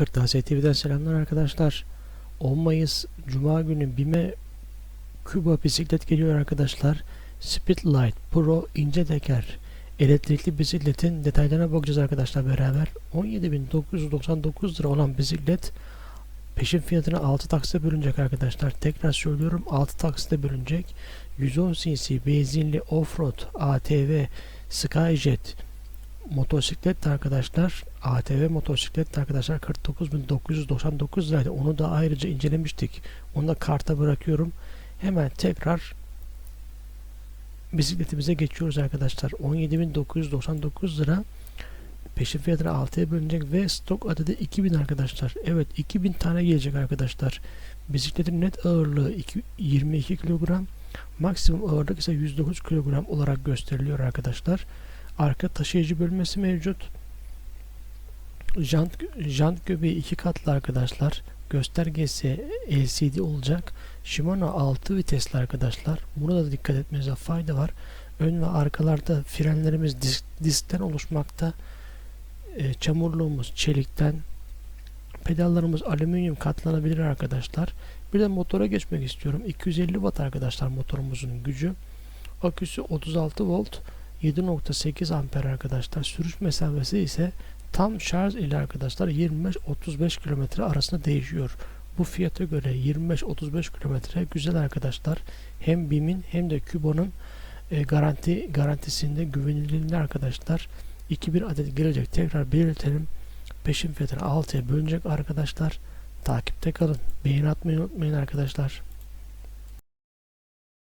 Kırtasiye TV'den selamlar arkadaşlar. 10 Mayıs Cuma günü BİM'e Küba bisiklet geliyor arkadaşlar. Speedlight Pro ince teker elektrikli bisikletin detaylarına bakacağız arkadaşlar beraber. 17.999 lira olan bisiklet peşin fiyatına 6 taksite bölünecek arkadaşlar. Tekrar söylüyorum 6 taksite bölünecek. 110 cc benzinli offroad ATV Skyjet motosiklet arkadaşlar ATV motosiklet arkadaşlar 49.999 liraydı. Onu da ayrıca incelemiştik. Onu da karta bırakıyorum. Hemen tekrar bisikletimize geçiyoruz arkadaşlar. 17.999 lira peşin fiyatına 6'ya bölünecek ve stok adedi 2000 arkadaşlar. Evet 2000 tane gelecek arkadaşlar. Bisikletin net ağırlığı iki- 22 kilogram. Maksimum ağırlık ise 109 kilogram olarak gösteriliyor arkadaşlar. Arka taşıyıcı bölmesi mevcut. Jant, jant göbeği iki katlı arkadaşlar. Göstergesi LCD olacak. Shimano 6 vitesli arkadaşlar. Buna da dikkat etmenize fayda var. Ön ve arkalarda frenlerimiz disk, diskten oluşmakta. E, çamurluğumuz çelikten. Pedallarımız alüminyum katlanabilir arkadaşlar. Bir de motora geçmek istiyorum. 250 watt arkadaşlar motorumuzun gücü. Aküsü 36 volt. 7.8 amper arkadaşlar. Sürüş mesafesi ise tam şarj ile arkadaşlar 25-35 kilometre arasında değişiyor. Bu fiyata göre 25-35 kilometre güzel arkadaşlar. Hem BİM'in hem de Kubo'nun e, garanti garantisinde güvenilirliğinde arkadaşlar. 2000 adet gelecek. Tekrar belirtelim. Peşin fiyatını 6'ya bölünecek arkadaşlar. Takipte kalın. Beğeni atmayı unutmayın arkadaşlar.